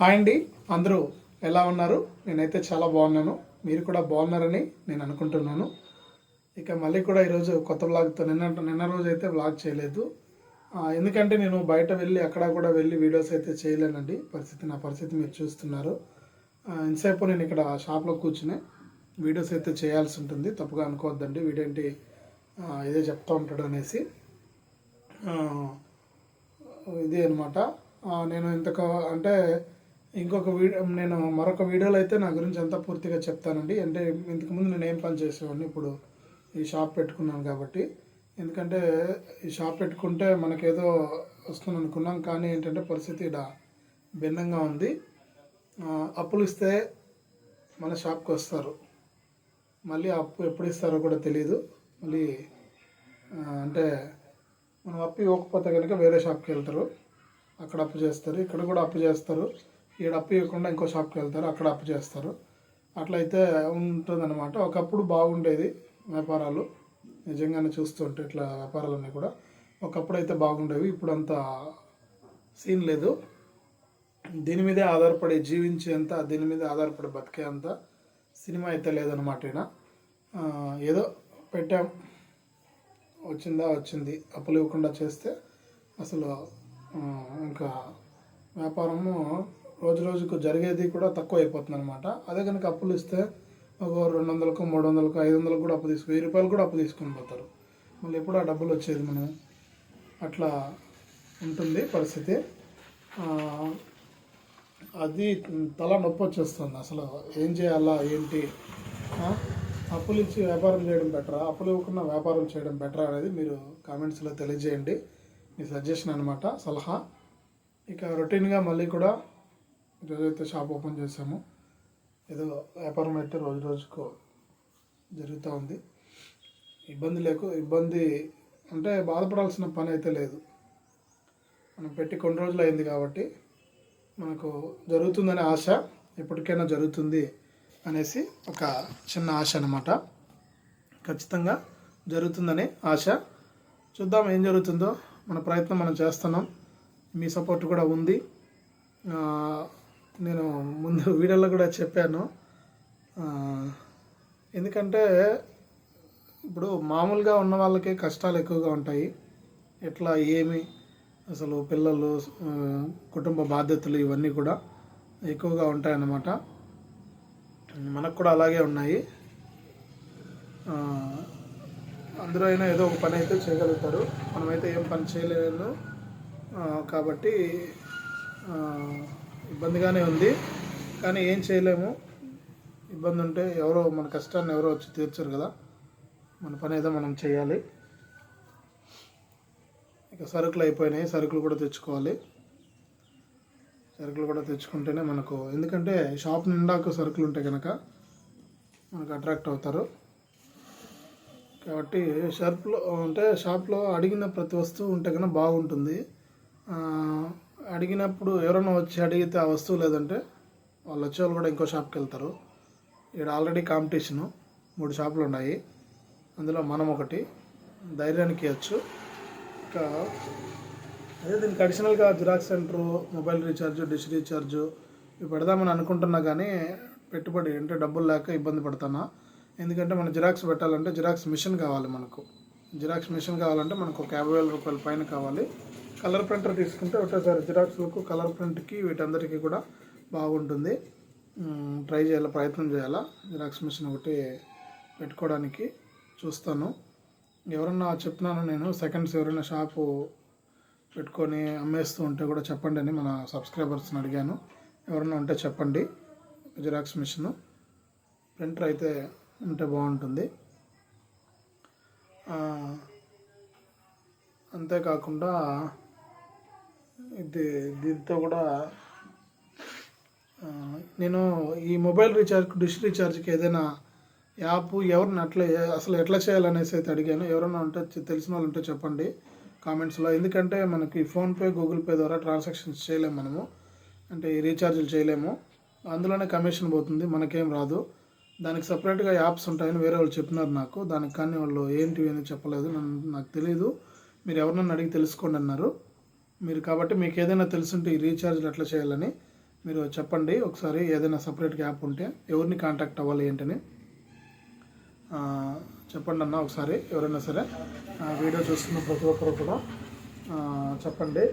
Hi అండి. అందరూ ఎలా ఉన్నారు? నేనైతే చాలా బాగున్నాను. మీరు కూడా బాగున్నారని నేను అనుకుంటున్నాను. ఇక మళ్ళీ కూడా ఈరోజు కొత్త వ్లాగ్తో నిన్న నిన్న రోజు అయితే వ్లాగ్ చేయలేదు. ఎందుకంటే నేను బయట వెళ్ళి అక్కడ కూడా వెళ్ళి వీడియోస్ అయితే చేయలేనండి. పరిస్థితి నా పరిస్థితి మీరు చూస్తున్నారు. ఇంతసేపు నేను ఇక్కడ షాప్లో కూర్చుని వీడియోస్ అయితే చేయాల్సి ఉంటుంది. తప్పుగా అనుకోవద్దండి. వీడేంటి ఇదే చెప్తూ ఉంటాడు అనేసి. ఇదే అనమాట నేను ఇంతకు అంటే ఇంకొక వీడియో నేను మరొక వీడియోలో అయితే నా గురించి అంతా పూర్తిగా చెప్తానండి. అంటే ఇంతకుముందు నేను ఏం పని చేసేవాడిని? ఇప్పుడు ఈ షాప్ పెట్టుకున్నాను కాబట్టి. ఎందుకంటే ఈ షాప్ పెట్టుకుంటే మనకేదో వస్తుంది అనుకున్నాం. కానీ ఏంటంటే పరిస్థితి ఇలా భిన్నంగా ఉంది. అప్పులు ఇస్తే మన షాప్కి వస్తారు. మళ్ళీ అప్పు ఎప్పుడు ఇస్తారో కూడా తెలియదు మళ్ళీ అంటే మనం అప్పు ఇవ్వకపోతే కనుక వేరే షాప్కి వెళ్తారు. అక్కడ అప్పు చేస్తారు. ఇక్కడ కూడా అప్పు చేస్తారు. ఈడ అప్పు ఇవ్వకుండా ఇంకో షాప్కి వెళ్తారు అక్కడ అప్పు చేస్తారు. అట్లయితే ఉంటుందన్నమాట. ఒకప్పుడు బాగుండేది వ్యాపారాలు. నిజంగానే చూస్తుంటే ఇట్లా వ్యాపారాలన్నీ కూడా ఒకప్పుడు అయితే బాగుండేవి ఇప్పుడు అంత సీన్ లేదు. దీని మీదే ఆధారపడి జీవించేంత దీని మీద ఆధారపడి బతికేంత సినిమా అయితే లేదనమాట ఈయన ఏదో పెట్టాం. వచ్చిందా? వచ్చింది. అప్పులు ఇవ్వకుండా చేస్తే అసలు ఇంకా వ్యాపారము రోజు రోజుకు జరిగేది కూడా తక్కువ అయిపోతుంది అనమాట అదే కనుక అప్పులు ఇస్తే ఒక రెండు వందలకు మూడు వందలకు ఐదు వందలకు కూడా అప్పు తీసుకు వెయ్యి రూపాయలు కూడా అప్పు తీసుకొని పోతారు. మళ్ళీ ఎప్పుడు ఆ డబ్బులు వచ్చేది మనం అట్లా ఉంటుంది పరిస్థితి. అది తల నొప్పి వచ్చేస్తుంది. అసలు ఏం చేయాలా ఏంటి? అప్పులు ఇచ్చి వ్యాపారం చేయడం బెటరా? అప్పులు ఇవ్వకుండా వ్యాపారం చేయడం బెటరా అనేది మీరు కామెంట్స్లో తెలియజేయండి. మీ సజెషన్ అనమాట సలహా. ఇక రొటీన్గా మళ్ళీ కూడా ఈరోజైతే షాప్ ఓపెన్ చేసాము ఏదో వ్యాపారం అయితే రోజు రోజుకు జరుగుతూ ఉంది. ఇబ్బంది లేకు ఇబ్బంది అంటే బాధపడాల్సిన పని అయితే లేదు. మనం పెట్టి కొన్ని రోజులు అయింది కాబట్టి మనకు జరుగుతుందనే ఆశ ఎప్పటికైనా జరుగుతుంది అనేసి ఒక చిన్న ఆశ అనమాట ఖచ్చితంగా జరుగుతుందనే ఆశ. చూద్దాం ఏం జరుగుతుందో. మన ప్రయత్నం మనం చేస్తున్నాం. మీ సపోర్ట్ కూడా ఉంది. నేను ముందు వీడియోలో కూడా చెప్పాను. ఎందుకంటే ఇప్పుడు మామూలుగా ఉన్న వాళ్ళకే కష్టాలు ఎక్కువగా ఉంటాయి. ఎట్లా ఏమి అసలు పిల్లలు కుటుంబ బాధ్యతలు ఇవన్నీ కూడా ఎక్కువగా ఉంటాయన్నమాట. మనకు కూడా అలాగే ఉన్నాయి. అందరూ అయినా ఏదో ఒక పని అయితే చేయగలుగుతారు. మనమైతే ఏం పని చేయలేను. కాబట్టి ఇబ్బందిగానే ఉంది. కానీ ఏం చేయలేము. ఇబ్బంది ఉంటే ఎవరో మన కష్టాన్ని ఎవరో వచ్చి తీర్చరు కదా. మన పని ఏదో మనం చేయాలి. ఇక సరుకులు అయిపోయినాయి. సరుకులు కూడా తెచ్చుకోవాలి. సరుకులు కూడా తెచ్చుకుంటేనే మనకు ఎందుకంటే షాప్ నిండాకు సరుకులు ఉంటే కనుక మనకు అట్రాక్ట్ అవుతారు. కాబట్టి షాప్లో అంటే షాప్లో అడిగిన ప్రతి వస్తువు ఉంటే కనుక బాగుంటుంది. అడిగినప్పుడు ఎవరైనా వచ్చి అడిగితే ఆ వస్తువు లేదంటే వాళ్ళు వచ్చే వాళ్ళు కూడా ఇంకో షాప్కి వెళ్తారు. ఇక్కడ ఆల్రెడీ కాంపిటీషను మూడు షాపులు ఉన్నాయి. అందులో మనం ఒకటి ధైర్యానికి ఇవ్వచ్చు. ఇంకా అదే దీనికి అడిషనల్గా Xerox centre mobile recharge dish recharge ఇవి పెడదామని అనుకుంటున్నా కానీ పెట్టుబడి అంటే డబ్బులు లేక ఇబ్బంది పడుతున్నా ఎందుకంటే మనం జిరాక్స్ పెట్టాలంటే జిరాక్స్ మిషన్ కావాలి మనకు. జిరాక్స్ మిషన్ కావాలంటే మనకు ఒక యాభై వేల రూపాయల పైన కావాలి. కలర్ ప్రింటర్ తీసుకుంటే ఒకటేసారి జిరాక్స్లకు కలర్ ప్రింట్కి వీటందరికీ కూడా బాగుంటుంది. ట్రై చేయాలి ప్రయత్నం చేయాలా. జిరాక్స్ మిషన్ ఒకటి పెట్టుకోవడానికి చూస్తాను. ఎవరన్నా చెప్తున్నాను నేను సెకండ్స్ ఎవరైనా షాపు పెట్టుకొని అమ్మేస్తూ ఉంటే కూడా చెప్పండి అని మన సబ్స్క్రైబర్స్ని అడిగాను. ఎవరైనా ఉంటే చెప్పండి. జిరాక్స్ మిషన్ ప్రింటర్ అయితే ఉంటే బాగుంటుంది. అంతేకాకుండా ఇది దీంతో కూడా నేను ఈ మొబైల్ రీఛార్జ్ డిష్ రీఛార్జ్కి ఏదైనా యాప్ ఎవరిని అట్లా అసలు ఎట్లా చేయాలనేసి అయితే అడిగాను. ఎవరైనా ఉంటే తెలిసిన వాళ్ళు ఉంటే చెప్పండి కామెంట్స్లో. ఎందుకంటే మనకి ఫోన్పే గూగుల్ పే ద్వారా ట్రాన్సాక్షన్స్ చేయలేము మనము. అంటే ఈ రీఛార్జ్లు చేయలేము. అందులోనే కమిషన్ పోతుంది మనకేం రాదు. దానికి సపరేట్గా యాప్స్ ఉంటాయని వేరే వాళ్ళు చెప్పినారు నాకు. దానికి కానీ వాళ్ళు ఏంటివి అని చెప్పలేదు. నన్ను నాకు తెలియదు మీరు ఎవరినన్నా అడిగి తెలుసుకోండి అన్నారు. మీరు కాబట్టి మీకు ఏదైనా తెలుసుంటే ఈ రీఛార్జ్లు ఎట్లా చేయాలని మీరు చెప్పండి. ఒకసారి ఏదైనా సపరేట్ యాప్ ఉంటే ఎవరిని కాంటాక్ట్ అవ్వాలి ఏంటని. చెప్పండి అన్న ఒకసారి ఎవరైనా సరే. వీడియో చూస్తున్న ప్రతి ఒక్కరు కూడా చెప్పండి.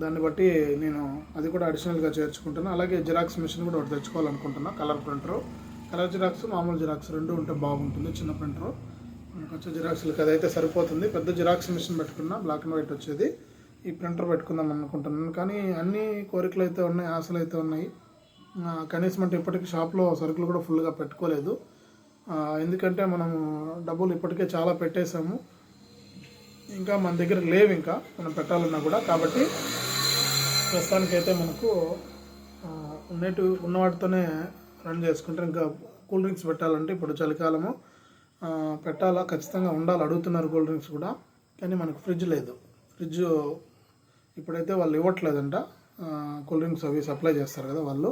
దాన్ని బట్టి నేను అది కూడా అడిషనల్గా చేర్చుకుంటాను అలాగే జిరాక్స్ మిషన్ కూడా ఒకటి తెచ్చుకోవాలనుకుంటున్నా. కలర్ ప్రింటరు కలర్ జిరాక్స్ మామూలు జిరాక్స్ రెండు ఉంటే బాగుంటుంది చిన్న ప్రింటరు కొంచెం జిరాక్స్లకు అదైతే సరిపోతుంది. పెద్ద జిరాక్స్ మిషన్ పెట్టుకున్నా బ్లాక్ అండ్ వైట్ వచ్చేది. ఈ ప్రింటర్ పెట్టుకుందాం అనుకుంటున్నాను. కానీ అన్ని కోరికలు అయితే ఉన్నాయి ఆశలు అయితే ఉన్నాయి. కనీసం అంటే ఇప్పటికీ షాప్లో సరుకులు కూడా ఫుల్గా పెట్టుకోలేదు. ఎందుకంటే మనము డబ్బులు ఇప్పటికే చాలా పెట్టేశాము. ఇంకా మన దగ్గర లేవు ఇంకా మనం పెట్టాలన్నా కూడా. కాబట్టి ప్రస్తుతానికైతే మనకు ఆ, ఉన్నట్టు ఉన్న వాటితోనే రన్ చేసుకుంటే. ఇంకా కూల్ డ్రింక్స్ పెట్టాలంటే ఇప్పుడు చలికాలము. పెట్టాలా? ఖచ్చితంగా ఉండాలి. అడుగుతున్నారు కూల్ డ్రింక్స్ కూడా. కానీ మనకు ఫ్రిడ్జ్ లేదు. ఫ్రిడ్జ్ ఇప్పుడైతే వాళ్ళు ఇవ్వట్లేదంట. కూల్ డ్రింక్స్ అవి సప్లై చేస్తారు కదా వాళ్ళు.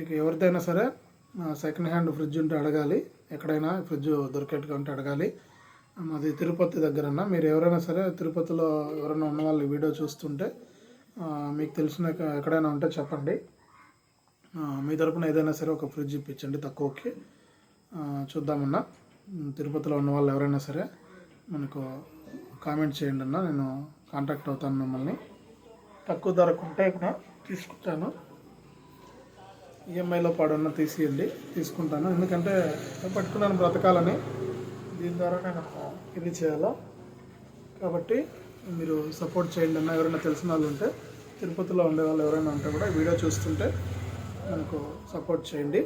ఇక ఎవరిదైనా సరే సెకండ్ హ్యాండ్ ఫ్రిడ్జ్ ఉంటే అడగాలి. ఎక్కడైనా ఫ్రిడ్జ్ దొరికేట్టుగా ఉంటే అడగాలి. మాది తిరుపతి దగ్గరన్న. మీరు ఎవరైనా సరే తిరుపతిలో ఎవరైనా ఉన్న వాళ్ళు వీడియో చూస్తుంటే మీకు తెలిసిన ఎక్కడైనా ఉంటే చెప్పండి. మీ తరపున ఏదైనా సరే ఒక ఫ్రిడ్జ్ ఇప్పించండి తక్కువకి. చూద్దామన్నా. తిరుపతిలో ఉన్న వాళ్ళు ఎవరైనా సరే మనకు కామెంట్ చేయండి అన్న. నేను కాంటాక్ట్ అవుతాను మిమ్మల్ని. తక్కువ ధరకు ఉంటే ఇక్కడ తీసుకుంటాను. ఈఎంఐలో పాడున్న తీసియండి తీసుకుంటాను. ఎందుకంటే పట్టుకున్నాను బ్రతకాలని. దీని ద్వారా నేను ఇది చేయాలా? కాబట్టి మీరు సపోర్ట్ చేయండి అన్న ఎవరైనా తెలిసిన వాళ్ళు ఉంటే తిరుపతిలో ఉండే వాళ్ళు ఎవరైనా ఉంటే కూడా వీడియో చూస్తుంటే మనకు సపోర్ట్ చేయండి.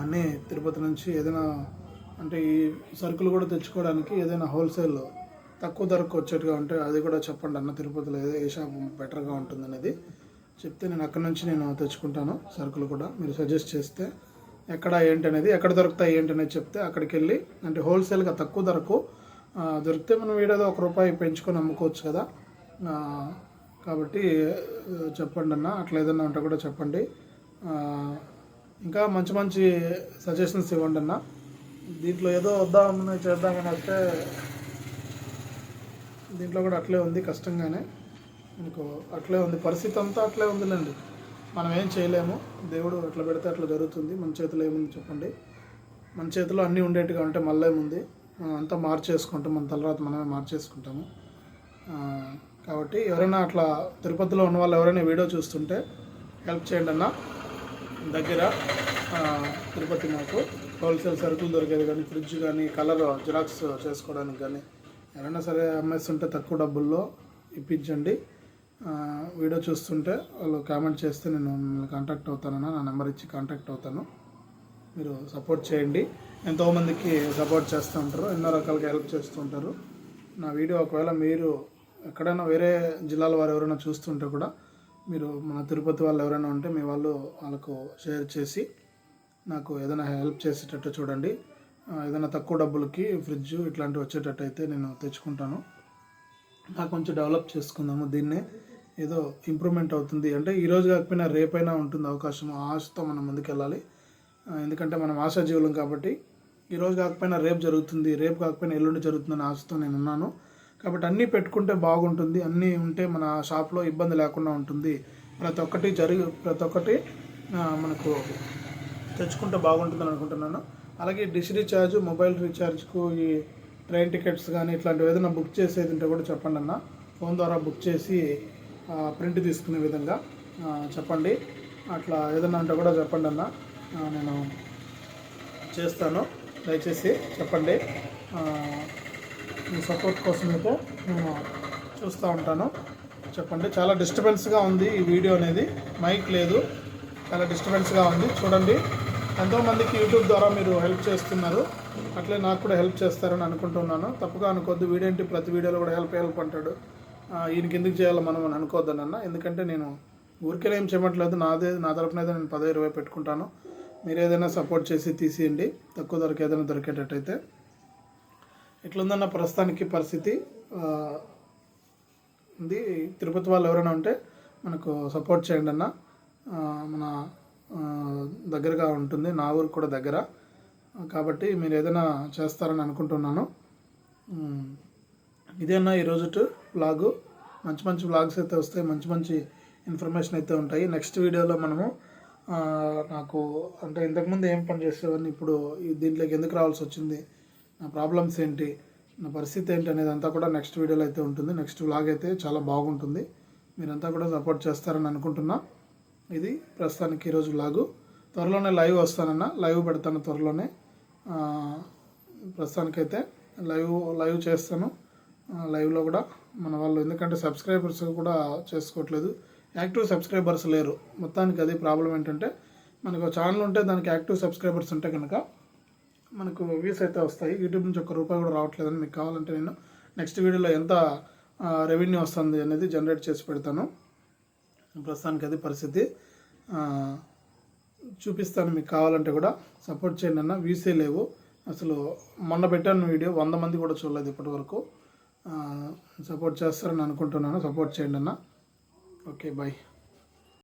అన్నీ తిరుపతి నుంచి ఏదైనా అంటే ఈ సరుకులు కూడా తెచ్చుకోవడానికి ఏదైనా హోల్సేల్ తక్కువ ధరకు వచ్చేట్టుగా ఉంటే అది కూడా చెప్పండి అన్న తిరుపతిలో ఏ ఏ షాప్ బెటర్గా ఉంటుంది అనేది చెప్తే నేను అక్కడ నుంచి నేను తెచ్చుకుంటాను సరుకులు కూడా. మీరు సజెస్ట్ చేస్తే ఎక్కడ ఏంటి అనేది ఎక్కడ దొరుకుతాయి ఏంటి అనేది చెప్తే అక్కడికి వెళ్ళి అంటే హోల్సేల్గా తక్కువ ధరకు దొరికితే మనం వీడేదో ఒక రూపాయి పెంచుకొని అమ్ముకోవచ్చు కదా. కాబట్టి చెప్పండి అన్న. అట్లా ఏదన్నా ఉంటే కూడా చెప్పండి. ఇంకా మంచి మంచి సజెషన్స్ ఇవ్వండి అన్న. దీంట్లో ఏదో వద్దామని చేద్దామని వస్తే దీంట్లో కూడా అట్లే ఉంది కష్టంగానే. మనకు అట్లే ఉంది. పరిస్థితి అంతా అట్లే ఉందిలేండి. మనం ఏం చేయలేము. దేవుడు ఎట్లా పెడితే అట్లా జరుగుతుంది. మన చేతిలో ఏముంది చెప్పండి? మన చేతిలో అన్నీ ఉండేట్టుగా ఉంటే మళ్ళీ ఏముంది? మనం అంతా మార్చేసుకుంటాం. మన తర్వాత మనమే మార్చేసుకుంటాము. కాబట్టి ఎవరైనా అట్లా తిరుపతిలో ఉన్న వాళ్ళు ఎవరైనా వీడియో చూస్తుంటే హెల్ప్ చేయండి అన్న. దగ్గర తిరుపతి మాకు. హోల్సేల్ సరుకులు దొరికేది కానీ ఫ్రిడ్జ్ కానీ కలర్ జిరాక్స్ చేసుకోవడానికి కానీ ఎవరైనా సరే అమ్మేస్తుంటే తక్కువ డబ్బుల్లో ఇప్పించండి. వీడియో చూస్తుంటే వాళ్ళు కామెంట్ చేస్తే నేను మిమ్మల్ని కాంటాక్ట్ అవుతానన్నా నా నెంబర్ ఇచ్చి కాంటాక్ట్ అవుతాను. మీరు సపోర్ట్ చేయండి. ఎంతోమందికి సపోర్ట్ చేస్తూ ఉంటారు ఎన్నో రకాలుగా హెల్ప్ చేస్తూ ఉంటారు. నా వీడియో ఒకవేళ మీరు ఎక్కడైనా వేరే జిల్లాల వారు ఎవరైనా చూస్తుంటే కూడా మీరు మన తిరుపతి వాళ్ళు ఎవరైనా ఉంటే మీ వాళ్ళు వాళ్ళకు షేర్ చేసి నాకు ఏదైనా హెల్ప్ చేసేటట్టు చూడండి. ఏదైనా తక్కువ డబ్బులకి ఫ్రిడ్జ్ ఇట్లాంటివి వచ్చేటట్టు అయితే నేను తెచ్చుకుంటాను. నాకు కొంచెం డెవలప్ చేసుకుందాము. దీన్నే ఏదో ఇంప్రూవ్మెంట్ అవుతుంది. అంటే ఈరోజు కాకపోయినా రేపైనా ఉంటుంది అవకాశం. ఆశతో మనం ముందుకెళ్ళాలి. ఎందుకంటే మనం ఆశాజీవులం కాబట్టి ఈరోజు కాకపోయినా రేపు జరుగుతుంది. రేపు కాకపోయినా ఎల్లుండి జరుగుతుందని ఆశతో నేను ఉన్నాను. కాబట్టి అన్నీ పెట్టుకుంటే బాగుంటుంది. అన్నీ ఉంటే మన షాప్లో ఇబ్బంది లేకుండా ఉంటుంది. ప్రతి ఒక్కటి జరిగి ప్రతి ఒక్కటి మనకు తెచ్చుకుంటే బాగుంటుందని అనుకుంటున్నాను. అలాగే డిష్ రీఛార్జ్ మొబైల్ రీఛార్జ్కు ఈ ట్రైన్ టికెట్స్ కానీ ఇట్లాంటివి ఏదైనా బుక్ చేసేది ఉంటే కూడా చెప్పండి అన్న. ఫోన్ ద్వారా బుక్ చేసి ప్రింట్ తీసుకునే విధంగా చెప్పండి. అట్లా ఏదైనా ఉంటే కూడా చెప్పండి అన్న. నేను చేస్తాను. దయచేసి చెప్పండి. మీ సపోర్ట్ కోసం అయితే నేను చూస్తూ ఉంటాను. చెప్పండి. చాలా డిస్టర్బెన్స్గా ఉంది ఈ వీడియో అనేది. మైక్ లేదు. చాలా డిస్టర్బెన్స్గా ఉంది. చూడండి. ఎంతోమందికి యూట్యూబ్ ద్వారా మీరు హెల్ప్ చేస్తున్నారు. అట్లే నాకు కూడా హెల్ప్ చేస్తారని అనుకుంటున్నాను. తప్పుగా అనుకోద్దు వీడేంటి ప్రతి వీడియోలో కూడా హెల్ప్ హెల్ప్ అంటాడు. ఈయనకి ఎందుకు చేయాలో మనం అని అనుకోవద్దని అన్న. ఎందుకంటే నేను ఊరికే ఏం చేయట్లేదు. నాదే నా తరపున అయితే నేను పదో ఇరవై పెట్టుకుంటాను. మీరు ఏదైనా సపోర్ట్ చేసి తీసేయండి. తక్కువ ధరకు ఏదైనా దొరికేటట్టయితే. ఎట్లుందన్న ప్రస్తుతానికి పరిస్థితి. ఉంది. తిరుపతి వాళ్ళు ఎవరైనా ఉంటే మనకు సపోర్ట్ చేయండి అన్న. మన దగ్గరగా ఉంటుంది నా ఊరికి కూడా దగ్గర. కాబట్టి మీరు ఏదైనా చేస్తారని అనుకుంటున్నాను. ఇదేనా ఈరోజు వ్లాగు మంచి మంచి వ్లాగ్స్ అయితే వస్తాయి మంచి మంచి ఇన్ఫర్మేషన్ అయితే ఉంటాయి. నెక్స్ట్ వీడియోలో మనము నాకు అంటే ఇంతకుముందు ఏం పని చేసేవాడిని ఇప్పుడు దీంట్లోకి ఎందుకు రావాల్సి వచ్చింది నా ప్రాబ్లమ్స్ ఏంటి నా పరిస్థితి ఏంటి అనేది అంతా కూడా నెక్స్ట్ వీడియోలో అయితే ఉంటుంది. నెక్స్ట్ వ్లాగ్ అయితే చాలా బాగుంటుంది. మీరంతా కూడా సపోర్ట్ చేస్తారని అనుకుంటున్నా. ఇది ప్రస్తుతానికి ఈరోజు లాగు. త్వరలోనే లైవ్ వస్తానన్న లైవ్ పెడతాను త్వరలోనే. ప్రస్తుతానికైతే లైవ్ లైవ్ చేస్తాను. లైవ్లో కూడా మన వాళ్ళు ఎందుకంటే సబ్స్క్రైబర్స్ కూడా చేసుకోవట్లేదు. యాక్టివ్ సబ్స్క్రైబర్స్ లేరు. మొత్తానికి అది ప్రాబ్లం ఏంటంటే మనకు ఛానల్ ఉంటే దానికి యాక్టివ్ సబ్స్క్రైబర్స్ ఉంటే కనుక మనకు వ్యూస్ అయితే వస్తాయి. యూట్యూబ్ నుంచి ఒక్క రూపాయి కూడా రావట్లేదని మీకు కావాలంటే నేను నెక్స్ట్ వీడియోలో ఎంత రెవెన్యూ వస్తుంది అనేది జనరేట్ చేసి పెడతాను. ప్రస్తుతానికి అది పరిస్థితి చూపిస్తాను మీకు కావాలంటే కూడా. సపోర్ట్ చేయండి అన్న వ్యూసే లేవు. అసలు మొన్న పెట్టాను వీడియో వంద మంది కూడా చూడలేదు ఇప్పటి వరకు సపోర్ట్ చేస్తారని అనుకుంటున్నాను. సపోర్ట్ చేయండి అన్న. Okay bye.